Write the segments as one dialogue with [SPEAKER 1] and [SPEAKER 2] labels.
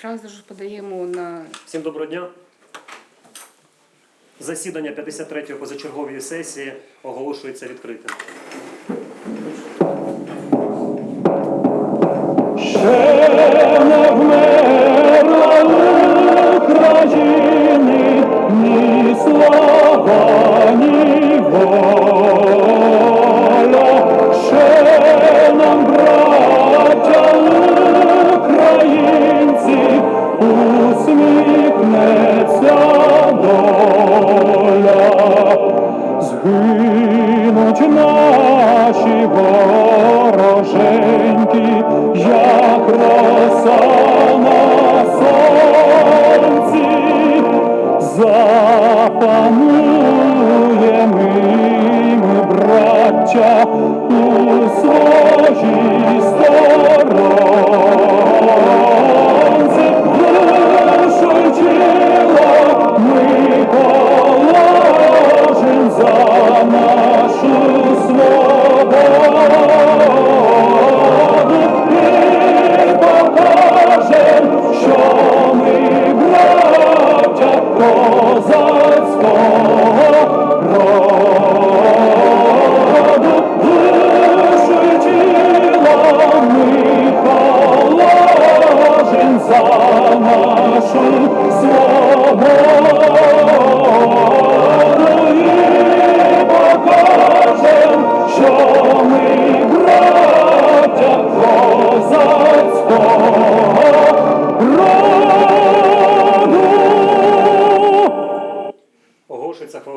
[SPEAKER 1] Сразу ж подаємо на
[SPEAKER 2] Всім доброго дня. Засідання 53-ї позачергової сесії оголошується відкритим.
[SPEAKER 3] Ще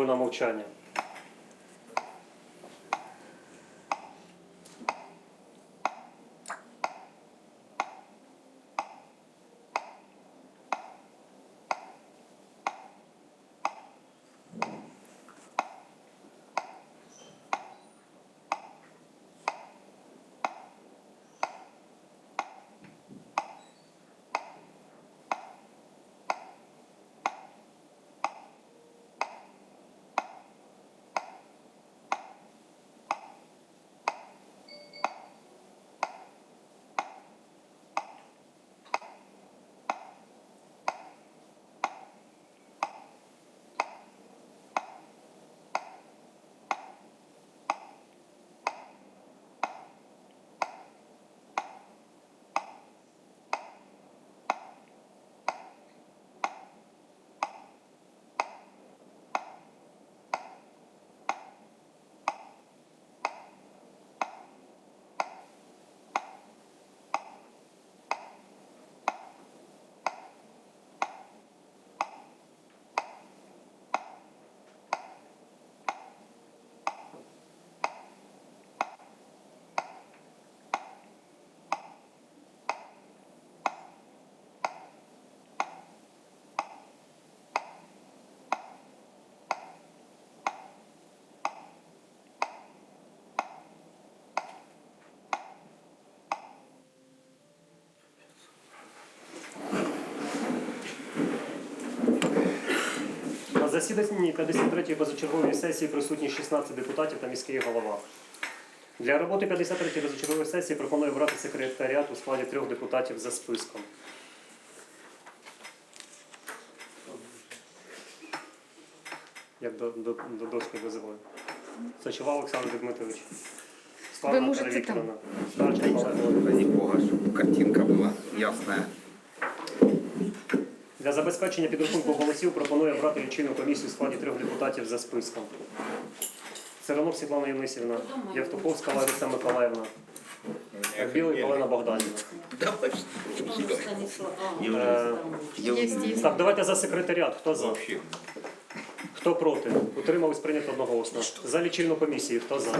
[SPEAKER 2] Хвилина мовчання. Засіданні 53-ї позачергової сесії присутні 16 депутатів та міський голова. Для роботи 53-ї позачергової сесії пропоную обрати секретаріат у складі трьох депутатів за списком. Як до, до, до доски визиваю. Сачова Олександр Дмитрович. Слава
[SPEAKER 1] Ви можете там.
[SPEAKER 2] Старченко Олег.
[SPEAKER 4] Картинка была ясная.
[SPEAKER 2] Для забезпечення підрахунку голосів пропоную обрати лічильну комісію у складі трьох депутатів за списком. Царанок Світлана Євнисівна, Євтуховська Лариса Миколаївна, Білий Олена Богданівна. Е. Так, давайте за секретаріат. Хто за? Хто проти? Утримались прийнято одноголосно. За лічильну комісію. Хто за?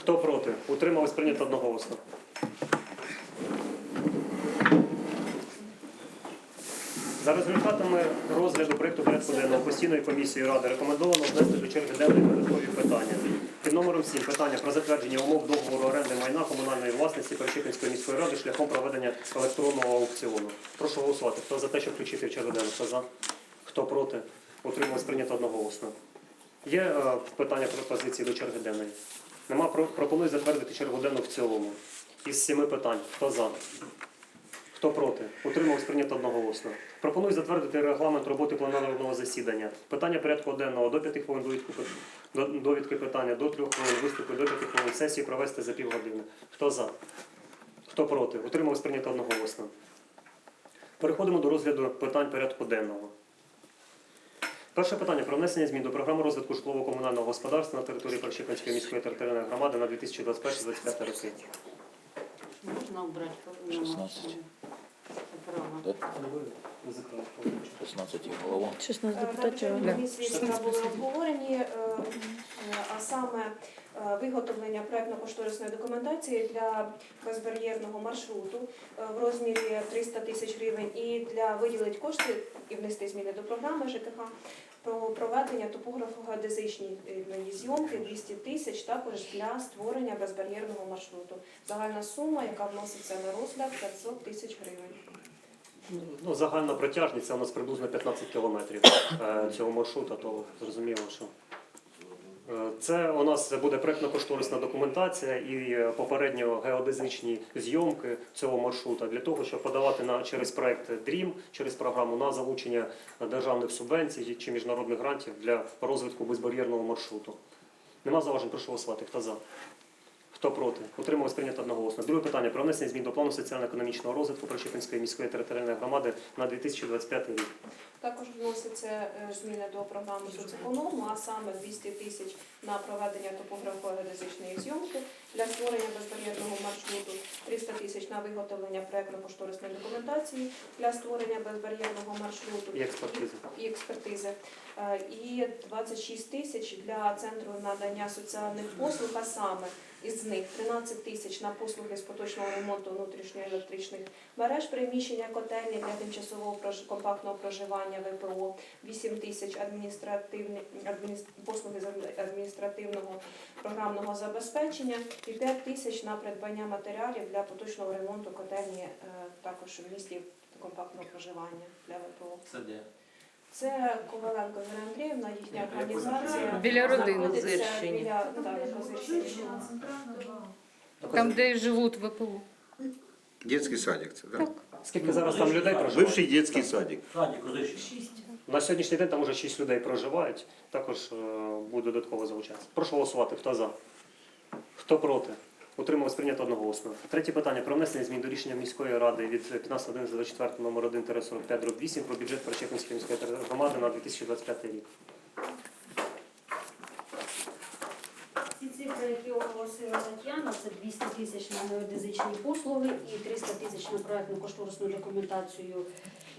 [SPEAKER 2] Хто проти? Утримались прийнято одноголосно. За результатами розгляду проєкту порядку денного постійної комісії ради рекомендовано внести до черги денної додаткові питання. Під номером 7 питання про затвердження умов договору оренди майна комунальної власності Перечипинської міської ради шляхом проведення електронного аукціону. Прошу голосувати. Хто за те, щоб включити в чергу денну? Хто за? Хто проти? Утрималось прийнято одноголосно. Є е, питання пропозиції до черги денної? Нема Про- пропоную затвердити чергу денну в цілому. Із сіми питань. Хто за? Хто проти? Утрималось прийнято одноголосно. Пропоную затвердити регламент роботи пленарного засідання. Питання порядку денного до 5 хвилин довідку, довідки питання, до 3 хвилин виступи, до 5 хвилин сесії провести за півгодини. Хто за? Хто проти? Утрималось прийнято одноголосно. Переходимо до розгляду питань порядку денного. Перше питання про внесення змін до програми розвитку житлово-комунального господарства на території Першиканської міської територіальної громади на 2021-2025 роки.
[SPEAKER 5] Можно убрать по-
[SPEAKER 6] 16.
[SPEAKER 5] Право.
[SPEAKER 6] Да? 16 голова.
[SPEAKER 7] 16 депутатів.
[SPEAKER 8] бюджетній комісії вчора були обговорені, е, е, а саме е, виготовлення проектно-кошторисної документації для безбар'єрного маршруту е, в розмірі 300 тисяч гривень і для виділити кошти і внести зміни до програми ЖКХ про проведення топографо-геодезичної зйомки 200 тисяч також для створення безбар'єрного маршруту. Загальна сума, яка вноситься на розгляд 500 тисяч гривень.
[SPEAKER 2] Ну, загальна протяжність це у нас приблизно 15 кілометрів е, цього маршрута, то зрозуміло, що. Це у нас буде проєктно-кошторисна документація і е, попередньо геодезичні зйомки цього маршрута для того, щоб подавати на через проект DREAM, через програму на залучення державних субвенцій чи міжнародних грантів для розвитку безбар'єрного маршруту. Нема зауважень, прошу голосувати. Хто за? Хто проти? Утрималось прийнято одноголосно. Друге питання про внесення змін до плану соціально-економічного розвитку Прощепинської міської територіальної громади на 2025 рік.
[SPEAKER 8] Також вносяться е, зміни до програми соцеконому, а саме 200 тисяч на проведення топографо-геодезичної зйомки для створення безбар'єрного маршруту, 300 тисяч на виготовлення проектно-кошторисної документації для створення безбар'єрного маршруту
[SPEAKER 2] І експертизи.
[SPEAKER 8] і експертизи, Е, і 26 тисяч для центру надання соціальних послуг, а саме із них 13 тисяч на послуги з поточного ремонту внутрішньоелектричних мереж, приміщення котельні для тимчасового компактного проживання ВПО, 8 тисяч адміністративні адмініс- послуги з адміністративного програмного забезпечення і 5 тисяч на придбання матеріалів для поточного ремонту котельні е, також в місті компактного проживання для ВПО.
[SPEAKER 9] Це де?
[SPEAKER 8] Це Коваленко Віра Андріївна, їхня організація.
[SPEAKER 1] Біля родини.
[SPEAKER 8] знаходиться Біля, так, на
[SPEAKER 1] Там, де живуть ВПО.
[SPEAKER 4] Детский садик, це, да?
[SPEAKER 2] Скільки зараз там людей проживає?
[SPEAKER 4] Бывший детский садик.
[SPEAKER 9] Садик Козищин.
[SPEAKER 2] На сьогоднішній день там вже 6 людей проживають, також е, буде додатково залучатися. Прошу голосувати. Хто за? Хто проти? Утрималось прийнято одноголосно. Третє питання про внесення змін до рішення міської ради від 15.11.24 номер 1 45 8 про бюджет Прочепинської міської громади на 2025 рік.
[SPEAKER 10] Ці цифри, які оголосила Тетяна, це 200 тисяч на геодезичні послуги і 300 тисяч на проектну кошторисну документацію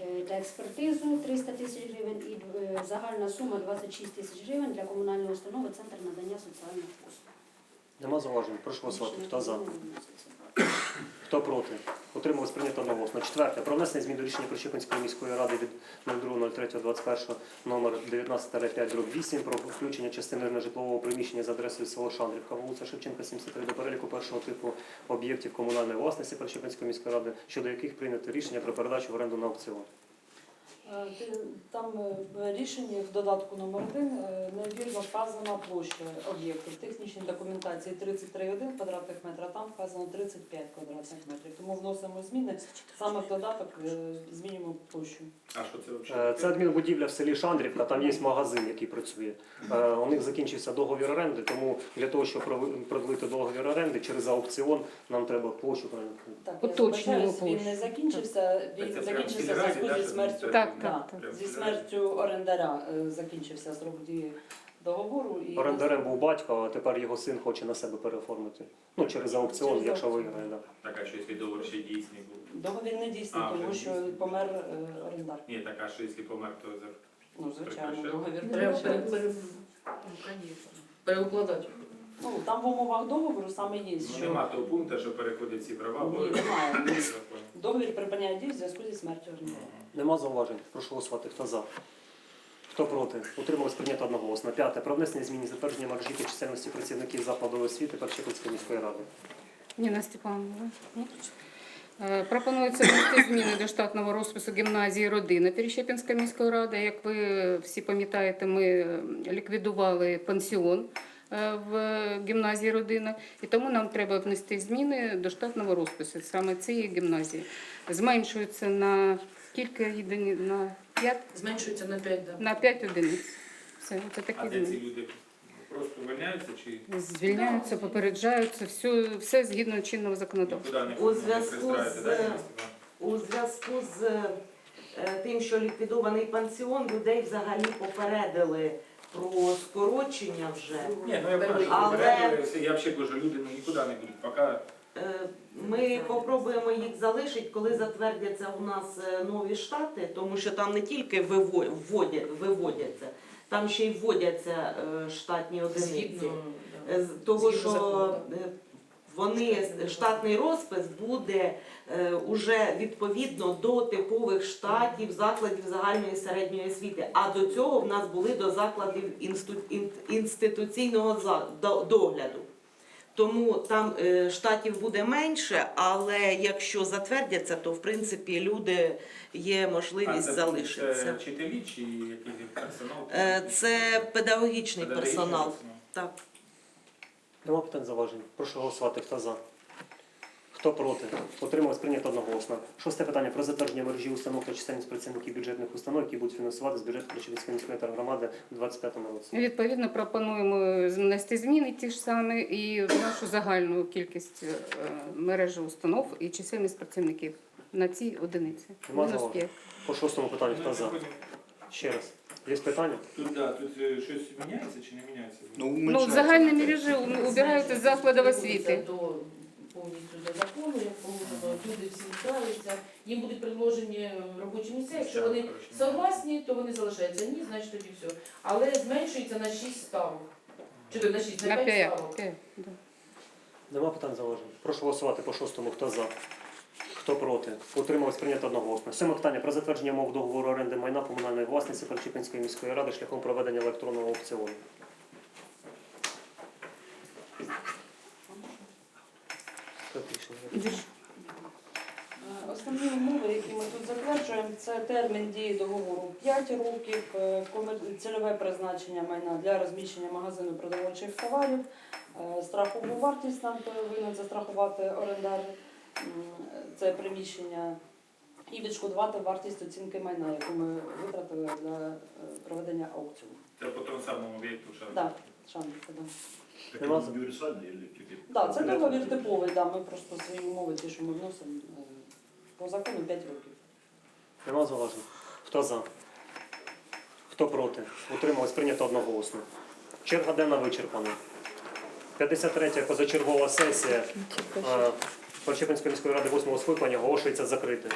[SPEAKER 10] е, та експертизу 300 тисяч гривень і е, загальна сума 26 тисяч гривень для комунальної установи Центр надання соціальних послуг.
[SPEAKER 2] Нема зауважень. Прошу вас, Хто за? Хто проти? Утрималось прийнято одноголосно. Четверте. Про внесення змін до рішення Прищепинської міської ради від 02.03.21 номер 19-5 про включення частини нежитлового приміщення за адресою село Шандрівка, вулиця Шевченка, 73 до переліку першого типу об'єктів комунальної власності Прищепинської міської ради, щодо яких прийнято рішення про передачу в оренду на аукціон.
[SPEAKER 11] Е, Там е, в рішенні в додатку номер 1 невірно вказана площа об'єкту. В технічній документації 33,1 квадратних метра, там вказано 35 квадратних метрів. Тому вносимо зміни. Саме в додаток е, змінюємо площу.
[SPEAKER 9] А що це
[SPEAKER 2] Е,
[SPEAKER 9] взагалі?
[SPEAKER 2] Це адмінбудівля в селі Шандрівка, там є магазин, який працює. Е, У них закінчився договір оренди, тому для того, щоб продлити договір оренди через аукціон, нам треба площу.
[SPEAKER 11] Так, я він не закінчився, він закінчився
[SPEAKER 9] прям
[SPEAKER 11] зв'язку зі смертю.
[SPEAKER 1] Так, так, так.
[SPEAKER 11] Зі смертю орендаря е, закінчився срок дії договору. І
[SPEAKER 2] Орендарем був батько, а тепер його син хоче на себе переоформити. Ну, через аукціон,
[SPEAKER 11] Через
[SPEAKER 2] якщо
[SPEAKER 11] аукціон.
[SPEAKER 2] виграє. Да.
[SPEAKER 9] Так, а що якщо договор ще дійсний був?
[SPEAKER 11] договір не дійсний,
[SPEAKER 9] А,
[SPEAKER 11] тому
[SPEAKER 9] вже
[SPEAKER 11] що
[SPEAKER 9] дійсний.
[SPEAKER 11] помер е, орендар.
[SPEAKER 9] Ні, так, а що якщо помер, то за...
[SPEAKER 11] Ну, звичайно, договір
[SPEAKER 5] Треба
[SPEAKER 11] прекращає.
[SPEAKER 5] пере- пере- ну, конечно. переукладати.
[SPEAKER 11] Ну, там в умовах договору саме є,
[SPEAKER 9] Ну,
[SPEAKER 11] що
[SPEAKER 9] нема того пункту, що переходять ці права.
[SPEAKER 11] Ні,
[SPEAKER 9] бо-
[SPEAKER 11] немає. Ні.
[SPEAKER 9] Закон.
[SPEAKER 11] Договір припиняє дію в зв'язку зі смертю орендаря.
[SPEAKER 2] Нема зауважень. Прошу голосувати. Хто за? Хто проти? Утрималось прийнято одноголосно. П'яте. Про внесення змін і затвердження маржі та чисельності працівників закладу освіти Першипільської міської ради.
[SPEAKER 1] Ніна Степановна. Е, Пропонується внести зміни до штатного розпису гімназії родини Перещепінської міської ради. Як ви всі пам'ятаєте, ми ліквідували пансіон е, в гімназії родина, і тому нам треба внести зміни до штатного розпису саме цієї гімназії. Зменшується на кілька єдиниць, на 5,
[SPEAKER 5] Зменшується на 5, да.
[SPEAKER 1] на 5 одиниць. Все, це
[SPEAKER 9] А де ці люди просто виняються чи
[SPEAKER 1] Звільняються, попереджаються, все, все згідно чинного законодавства.
[SPEAKER 9] нікуди не
[SPEAKER 6] У зв'язку
[SPEAKER 9] пристраєте,
[SPEAKER 6] з-
[SPEAKER 9] да, Ірина Степанівна?
[SPEAKER 6] У зв'язку з е, тим, що ліквідований пансіон, людей взагалі попередили про скорочення вже.
[SPEAKER 9] Ні, ну я бачу,
[SPEAKER 6] Але-
[SPEAKER 9] я взагалі кажу, люди ну, нікуди не будуть, поки
[SPEAKER 6] Е, Ми попробуємо їх залишити, коли затвердяться у нас е, нові штати, тому що там не тільки виво- вводять, виводяться, там ще й вводяться е, штатні одиниці.
[SPEAKER 5] Згідно, да.
[SPEAKER 6] Е, з Того,
[SPEAKER 5] Згідно
[SPEAKER 6] що
[SPEAKER 5] закону,
[SPEAKER 6] е, вони штатний розпис буде е, уже відповідно до типових штатів закладів загальної середньої освіти. А до цього в нас були до закладів інсту- ін- інституційного за- до- догляду. Тому там е, штатів буде менше, але якщо затвердяться, то в принципі люди є
[SPEAKER 9] а,
[SPEAKER 6] можливість
[SPEAKER 9] це,
[SPEAKER 6] залишитися.
[SPEAKER 9] це вчителі чи якийсь персонал?
[SPEAKER 6] Е, Це педагогічний
[SPEAKER 9] Педагогічний
[SPEAKER 6] персонал. Так.
[SPEAKER 2] Нема питань заважень. Прошу голосувати. Хто за? Хто проти? Утрималось прийнято одноголосно. Шосте питання про затвердження мережі установ та чисельність працівників бюджетних установ, які будуть фінансувати з бюджету Кричевської міської тергромади у 2025 році.
[SPEAKER 1] Відповідно, пропонуємо внести зміни ті ж самі і в нашу загальну кількість е, мережі установ і чисельність працівників на ці одиниці.
[SPEAKER 2] Нема
[SPEAKER 1] Мінус?
[SPEAKER 2] По шостому питанню хто за? Ще раз. Є питання?
[SPEAKER 9] Тут, да, тут е, щось міняється чи не міняється?
[SPEAKER 1] Ну, в загальній мережі убирають із закладів освіти.
[SPEAKER 5] До, повністю до закону, як положено, люди всі вітаються, їм будуть предложені робочі місця. Якщо вони
[SPEAKER 9] Коротше,
[SPEAKER 5] согласні, то вони залишаються. Ні, значить тоді все. Але зменшується на 6 ставок. Чи то на 6, на
[SPEAKER 1] На
[SPEAKER 5] 5
[SPEAKER 1] п'ять.
[SPEAKER 5] ставок.
[SPEAKER 1] П'ять, да.
[SPEAKER 2] Нема питань заважень. Прошу голосувати по шостому. Хто за? Хто проти? Утрималось прийнято одноголосно. Сьоме питання про затвердження мов договору оренди майна комунальної власниці Перечіпинської міської ради шляхом проведення електронного аукціону.
[SPEAKER 11] Основні умови, які ми тут затверджуємо, це термін дії договору 5 років, е, цільове призначення майна для розміщення магазину продовольчих товарів, е, страхову вартість нам повинен застрахувати орендар це приміщення і відшкодувати вартість оцінки майна, яку ми витратили для е, проведення аукціону.
[SPEAKER 9] Це по тому самому об'єкту, що
[SPEAKER 11] Да, Шанівка, да.
[SPEAKER 2] Нема за-
[SPEAKER 11] Да, це договір типовий, да, ми просто свої умови, ті, що ми вносимо е, по закону 5 років.
[SPEAKER 2] Нема зауважень. Хто за? Хто проти? Утрималось прийнято одноголосно. Черга денна вичерпана. 53-я позачергова сесія е, Перечепинської міської ради восьмого скликання оголошується закритою.